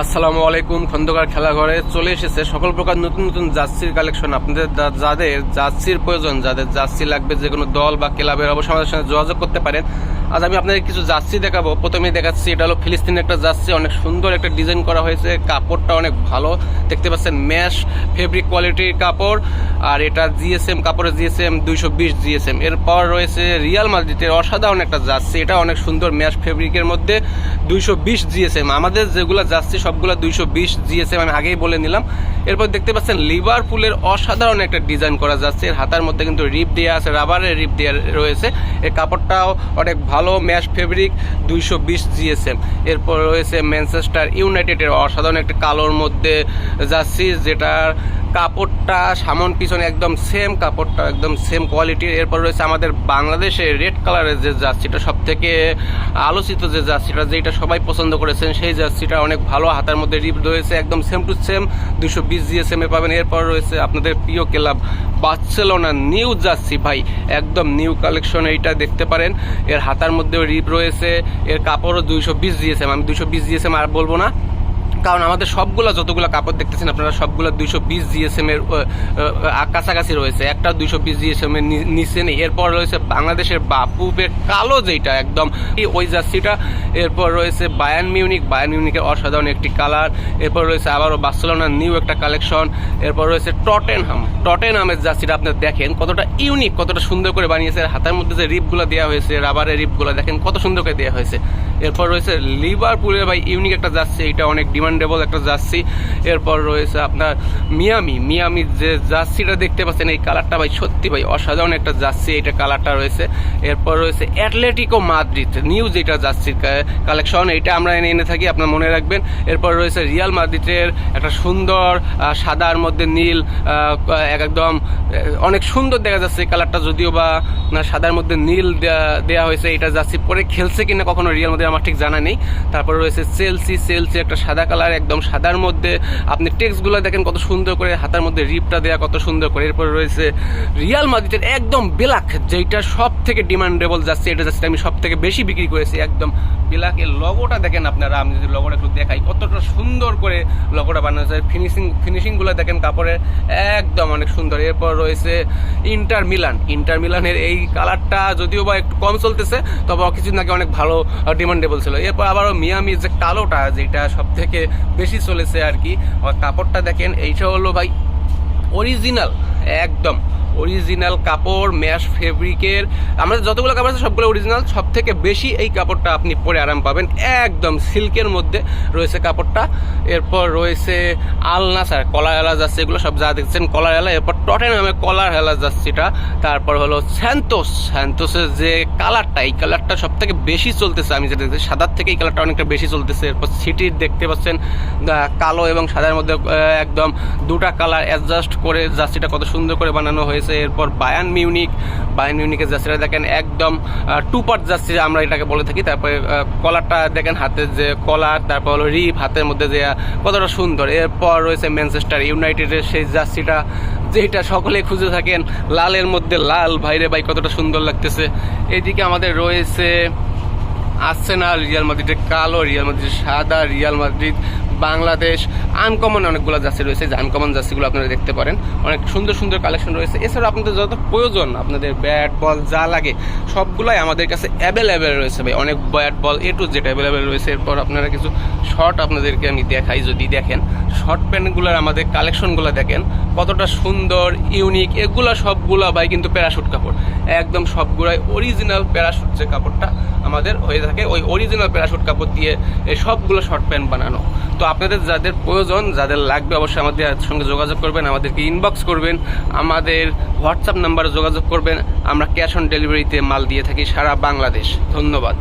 আসসালামু আলাইকুম, খন্দকার খেলাঘরে চলে এসেছে সকল প্রকার নতুন নতুন জার্সির কালেকশন। আপনাদের যাদের জার্সির প্রয়োজন, যাদের জার্সি লাগবে যে কোনো দল বা ক্লাবের অবশ্যই আমাদের সঙ্গে যোগাযোগ করতে পারেন। আজ আমি আপনাদের কিছু জার্সি দেখাবো। প্রথমে দেখাচ্ছি, এটা হলো ফিলিস্তিনের একটা জার্সি, অনেক সুন্দর একটা ডিজাইন করা হয়েছে। কাপড়টা অনেক ভালো। দেখতে পাচ্ছেন, ম্যাশ, ফেব্রিক কোয়ালিটির কাপড়। আর এটা জিএসএম, কাপড়ের জিএসএম দুইশো বিশ জিএসএম। এরপর রয়েছে রিয়াল মাদ্রিদের অসাধারণ একটা জার্সি। এটা অনেক সুন্দর ম্যাশ, ফেব্রিকের মধ্যে দুইশো বিশ জিএসএম। আমাদের যেগুলো জার্সি সবগুলো দুইশো বিশ জিএসএম আমি আগেই বলে নিলাম। এরপর দেখতে পাচ্ছেন লিভার লিভারপুলের অসাধারণ একটা ডিজাইন করা যাচ্ছে। এর হাতার মধ্যে কিন্তু রিপ দেওয়া আছে রাবারের রিপ দেওয়া রয়েছে। এর কাপড়টাও অনেক ভালো ম্যাশ ফেব্রিক দুইশো বিশ জিএসএম এরপর রয়েছে ম্যানচেস্টার ইউনাইটেডের অসাধারণ একটা কালোর মধ্যে যাচ্ছি যেটার কাপড়টা সামন পিছনে একদম সেম কাপড়টা, একদম সেম কোয়ালিটির এরপর রয়েছে আমাদের বাংলাদেশে রেড কালারের যে জার্সিটা সব থেকে আলোচিত যে জার্সিটা, যেটা সবাই পছন্দ করেছেন, সেই জার্সিটা অনেক ভালো হাতার মধ্যে রিপ রয়েছে, একদম সেম টু সেম দুশো বিশ জিএসএম পাবেন। এরপর রয়েছে আপনাদের প্রিয় ক্লাব, বার্সেলোনা নিউ জার্সি। ভাই, একদম নিউ কালেকশন এইটা দেখতে পারেন। এর হাতার মধ্যেও রিপ রয়েছে, এর কাপড়ও দুইশো বিশ জিএসএম আমি দুশো বিশ জিএসএম আর বলব না। কারণ আমাদের সবগুলো যতগুলো কাপড় দেখতেছেন আপনারা, সবগুলো দুইশো বিশ জিএসএম এর কাছাকাছি রয়েছে। একটা দুইশো বিশ জিএসএম এর নিচে নেই। এরপর রয়েছে বাংলাদেশের বাপুপের কালো যেটা একদম ওই জার্সিটা এরপর রয়েছে বায়ান মিউনিক। বায়ান মিউনিকের অসাধারণ একটি কালার। এরপর রয়েছে আবারও বার্সেলোনার নিউ একটা কালেকশন। এরপর রয়েছে টটেনহাম। টটেনহামের জার্সিটা আপনারা দেখেন, কতটা ইউনিক, কতটা সুন্দর করে বানিয়েছে। হাতের মধ্যে যে রিপগুলো দেওয়া হয়েছে, রাবারের রিপগুলো দেখেন কত সুন্দর করে দেওয়া হয়েছে। এরপর রয়েছে লিভারপুলের ভাই, ইউনিক একটা জার্সি। এটা অনেক ডিমান্ডেবল একটা জার্সি। এরপর রয়েছে আপনার মিয়ামি। মিয়ামি যে জার্সিটা দেখতে পাচ্ছেন, এই কালারটা ভাই সত্যি ভাই অসাধারণ একটা জার্সি, এইটা কালারটা রয়েছে। এরপর রয়েছে অ্যাটলেটিকো মাদ্রিদ নিউ যেটা জার্সির কালেকশন এইটা আমরা এনে এনে থাকি, আপনার মনে রাখবেন। এরপর রয়েছে রিয়াল মাদ্রিদের একটা সুন্দর সাদার মধ্যে নীল একদম অনেক সুন্দর দেখা যাচ্ছে এই কালারটা, যদিও বা সাদার মধ্যে নীল দেয়া- হয়েছে এটা জার্সি পরে খেলছে কিনা কখনো রিয়াল মধ্যে আমার ঠিক জানা নেই। তারপর রয়েছে চেলসি চেলসি একটা সাদা কালার একদম সাদার মধ্যে। আপনি টেক্সটগুলো দেখেন কত সুন্দর করে হাতার মধ্যে রিপটা দেয়া, কত সুন্দর করে। এরপর রয়েছে রিয়াল মাদ্রিদের একদম বেলাক যেটা সব থেকে ডিমান্ডেবল যাচ্ছে, এটা যাচ্ছে আমি সব থেকে বেশি বিক্রি করেছি একদম বেলাকের লগোটা দেখেন আপনারা, আমি যদি লগোটা একটু দেখাই, কতটা সুন্দর করে লগোটা বানানো যায়। ফিনিশিং ফিনিশিংগুলো দেখেন কাপড়ের একদম অনেক সুন্দর। এরপর রয়েছে ইন্টার মিলান ইন্টার মিলানের এই কালারটা যদিও বা একটু কম চলতেছে, তবে কিছুদিন আগে অনেক ভালো ডিমান্ডেবল ছিল। এরপর আবারও মিয়ামির যে কালোটা, যেটা সব থেকে বেশি চলেছে আর কি। আর কাপড়টা দেখেন এইটা হলো ভাই অরিজিনাল একদম। অরিজিনাল কাপড় ম্যাশ ফেব্রিকের আমাদের যতগুলো কাপড় আছে সবগুলো অরিজিনাল সব থেকে বেশি এই কাপড়টা আপনি পরে আরাম পাবেন। একদম সিল্কের মধ্যে রয়েছে কাপড়টা। এরপর রয়েছে আলনাসার কলার এলাচ আছে, এগুলো সব যা দেখছেন কলার এলা এরপর টটে নামে কলার এলাচ যাচ্ছে এটা। তারপর হলো স্যান্তোস স্যান্তোসের যে কালারটা এই কালারটা সব থেকে বেশি চলতেছে, আমি যেটা দেখছি, সাদার থেকে এই কালারটা অনেকটা বেশি চলতেছে। এরপর সিটির দেখতে পাচ্ছেন কালো এবং সাদার মধ্যে একদম দুটা কালার অ্যাডজাস্ট করে জার্সিটা কত সুন্দর করে বানানো হয়েছে। এরপর বায়ান মিউনিক। বায়ান মিউনিকের জার্সিটা দেখেন একদম টু পার্ট জার্সি আমরা এটাকে বলে থাকি। তারপরে কলারটা দেখেন হাতের যে কলার, তারপর হলো রিপ হাতের মধ্যে যে, কতটা সুন্দর। এরপর রয়েছে ম্যানচেস্টার ইউনাইটেডের সেই জার্সিটা, যেটা সকলে খুঁজে থাকেন, লালের মধ্যে লাল। ভাইরে ভাই, কতটা সুন্দর লাগতেছে। এদিকে আমাদের রয়েছে আর্সেনাল, রিয়াল মাদ্রিদের কালো, রিয়াল মাদ্রিদ সাদা, রিয়াল মাদ্রিদ বাংলাদেশ আনকমন অনেকগুলো জার্সি রয়েছে, যে আনকমন জার্সিগুলো আপনারা দেখতে পারেন। অনেক সুন্দর সুন্দর কালেকশন রয়েছে। এছাড়া আপনাদের যত প্রয়োজন, আপনাদের ব্যাট বল যা লাগে, সবগুলাই আমাদের কাছে অ্যাভেলেবেল রয়েছে ভাই। অনেক ব্যাট বল এ টু যেটা অ্যাভেলেবেল রয়েছে। এরপর আপনারা কিছু শর্ট আপনাদেরকে আমি দেখাই যদি দেখেন। শর্ট প্যান্টগুলোর আমাদের কালেকশনগুলো দেখেন, কতটা সুন্দর, ইউনিক, এগুলো সবগুলো ভাই কিন্তু প্যারাশুট কাপড়। একদম সবগুলাই অরিজিনাল প্যারাশুট যে কাপড়টা আমাদের হয়ে থাকে, ওই অরিজিনাল প্যারাশুট কাপড় দিয়ে এই সবগুলো শর্ট প্যান্ট বানানো। তো আপনাদের যাদের প্রয়োজন, যাদের লাগবে অবশ্যই আমাদের সঙ্গে যোগাযোগ করবেন, আমাদেরকে ইনবক্স করবেন, আমাদের হোয়াটসঅ্যাপ নাম্বারে যোগাযোগ করবেন। আমরা ক্যাশ অন ডেলিভারিতে মাল দিয়ে থাকি সারা বাংলাদেশ। ধন্যবাদ।